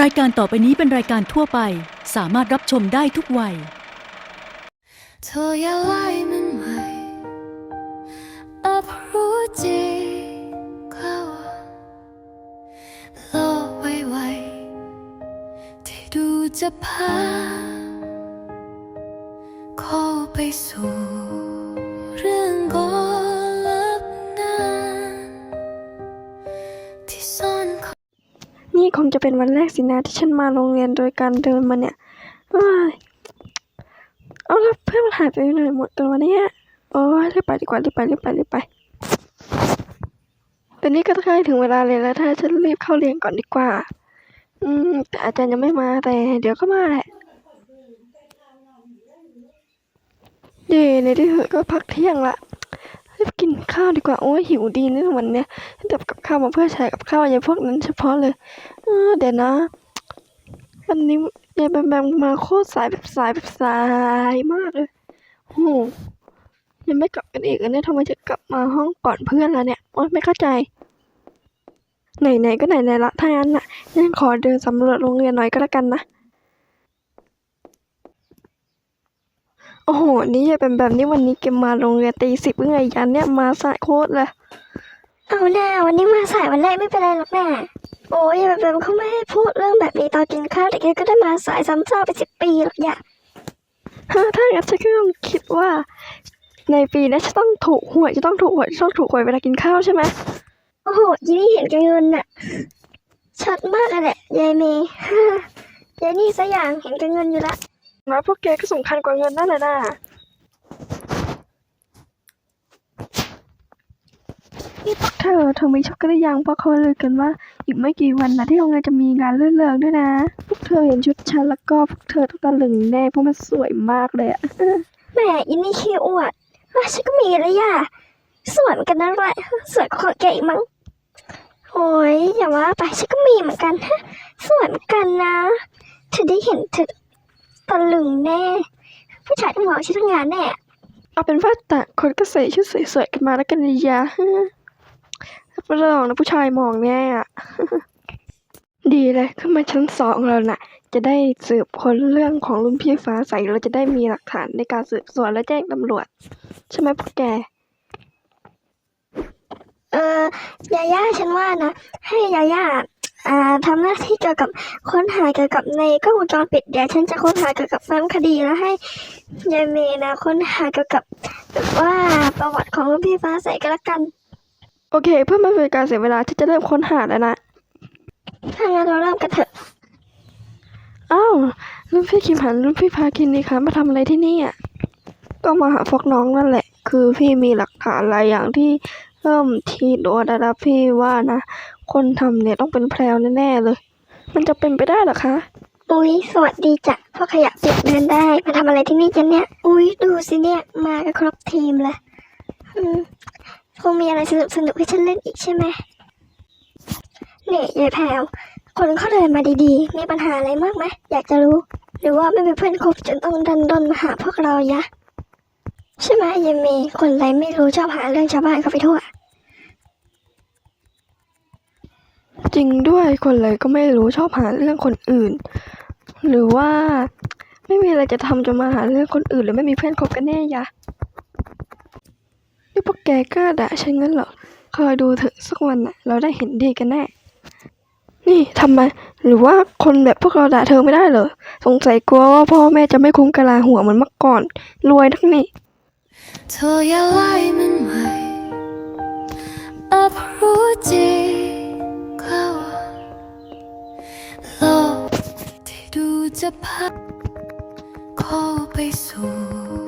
รายการต่อไปนี้เป็นรายการทั่วไป สามารถรับชมได้ทุกวัย เธออย่าไล่มันไว้อับรู้จริงเขาโลกไวๆที่ดูจะพาเข้าไปสู่ งจะเป็นวันแรกสินะที่ฉันมาโรงเรียนโดยการเดินมาเนี่ยเอ้ยเอาล้วเพื่อนมันหายไปไหนหมดกันวะเนี่ยโอ้ยรีบไปดีกว่ารีบไปรีบไปรีบไปตอนนี้ก็ใกล้ถึงเวลาเรียแล้วถ้าฉันรีบเข้าเรียนก่อนดีกว่า อืมแต่อาจารย์ยังไม่มาแต่เดี๋ยวก็มาแหละเย่ในที่สุดก็พักเที่ยงละ รีบกินข้าวดีกว่า โอ้ยหิวดีนะวันเนี้ยฉันทำกับข้าวมาเพื่อใช้กับข้าวอย่าพวกนั้นเฉพาะเลย เออเดี๋ยวนะ วันนี้ยายแบมแบมมาโคตรสายแบบสายแบบสายมากเลยโหยังไม่กลับกันอีกเหรอเนี่ยทำไมจะกลับมาห้องก่อนเพื่อนล้วเนี่ยโอ๊ยไม่เข้าใจ ไหนๆก็ไหนๆละถ้างั้นน่ะฉันขอเดินสำรวจโรงเรียนหน่อยก็แล้วกันนะ อ้โห นี่ยายแบมแบมนี่วันนี้เกมมาโรงเรียนตีสิบเมื่อไงยันเนี่ยมาสายโคตรเลย เอาหน้าวันนี้มาสายวันแรกไม่เป็นไรหรอกแม่โอ้ยแบบแบบเขาไม่ให้พูดเรื่องแบบนี้ตอนกินข้าวแต่แกก็ได้มาสายซ้ำซากไปสิบปีหรอกอย่าฮะถ้างั้นฉันก็ต้องคิดว่า ในปีนี้จะต้องถูกหวยจะต้องถูกหวยจะต้องถูกหวยเวลากินข้าวใช่ไหมโอ้โหยี่นี่เห็นแกเงินน่ะชัดมากเลยแหละยายเมย์ฮ่ายายนี่ซะอย่างเห็นแกเงินอยู่ละ แล้วพวกแกก็สำคัญกว่าเงินนั่นแหละนะนี่พวกเธอเธอมีช็อกโกแลตยังเพราะเขาเลยกันว่า อีกไม่กี่วันนะที่โรงเรียนจะมีงานเลื่อนเริงด้วยนะ พวกเธอเห็นชุดฉันแล้วก็พวกเธอต้องตะลึงแน่เพราะมันสวยมากเลยอะแม่ยี่นี่ขี้อวดว่าฉันก็มีเลยย่าสวยเหมือนกันนั่นแหละสวยกว่าของแกอีกมั้งโอ้ยอย่าว่าไปฉันก็มีเหมือนกันฮะสวยเหมือนกันนะเธอได้เห็นเธอ ตะลึงแน่ ผู้ชายต้องมองฉันทั้งงานแน่เอาเป็นว่าต่างคนก็ใส่ชุดสวยๆกันมาแล้วกันนะยะรับรองนะผู้ชายมองแน่อะดีเลยขึ้นมาชั้นสองแล้วน่ะ จะได้สืบค้นเรื่องของรุ่นพี่ฟ้าใสเราจะได้มีหลักฐานในการสืบสวนและแจ้งตำรวจ ใช่ไหมพวกแก เออยาย่าฉันว่านะ ให้ยาย่า อ่าทำหน้าที่เกี่ยวกับค้นหาเกี่ยวกับในกล้องวงจรปิดเดี๋ยวฉันจะค้นหาเกี่ยวกับแฟ้มคดีแล้วให้ยายเมย์นะค้นหาเกี่ยวกับแบบว่าประวัติของรุ่นพี่ฟ้าใสก็แล้วกัน โอเค เพื่อไม่เป็นการเสียเวลาที่จะเริ่มค้นหาแล้วนะถ้างั้นเราเริ่มกันเถอะอ้าวรุ่นพี่คิมหันรุ่นพี่พาคินนี่คะมาทำอะไรที่นี่อะก็มาหาพวกน้องนั่นแหละ คือพี่มีหลักฐานหลายอย่างที่เริ่มทีดว่าดาราพี่ว่านะ คนทำเนี่ยต้องเป็นแพรวแน่ๆเลย มันจะเป็นไปได้หรอคะอุ้ยสวัสดีจ้ะพ่อขยะเปียกเดินได้ มาทำอะไรที่นี่กันเนี่ย อุ้ยดูสิเนี่ย มากันครบทีมเลยอืมคงมีอะไรสนุกสนุกให้ฉันเล่นอีกใช่ไหมเนี่ยยายแพรวคนเขาเดินมาดีๆ มีปัญหาอะไรมากไหมอยากจะรู้ หรือว่าไม่มีเพื่อนคบจนต้องดันดนมาหาพวกเรายะ ใช่ไหมยายเมย์คนไรไม่รู้ชอบหาเรื่องชาวบ้านเขาไปทั่ว จริงด้วยคนเลยก็ไม่รู้ชอบหาเรื่องคนอื่น หรือว่าไม่มีอะไรจะทำจะมาหาเรื่องคนอื่น หรือไม่มีเพื่อนคบกันแน่ยะนี่พวกแกกล้าด่าฉันงั้นเหรอคอยดูเถอะสักวันน่ะ เราได้เห็นดีกันแน่ นี่ทำไม หรือว่าคนแบบพวกเราด่าเธอไม่ได้เหรอ สงสัยกลัวว่าพ่อแม่จะไม่คุ้มกะลาหัวเหมือนเมื่อก่อน รวยทั้งนี้เธออย่าไล่มันไว้อับรู้จริง จะพักเข้าไปสู่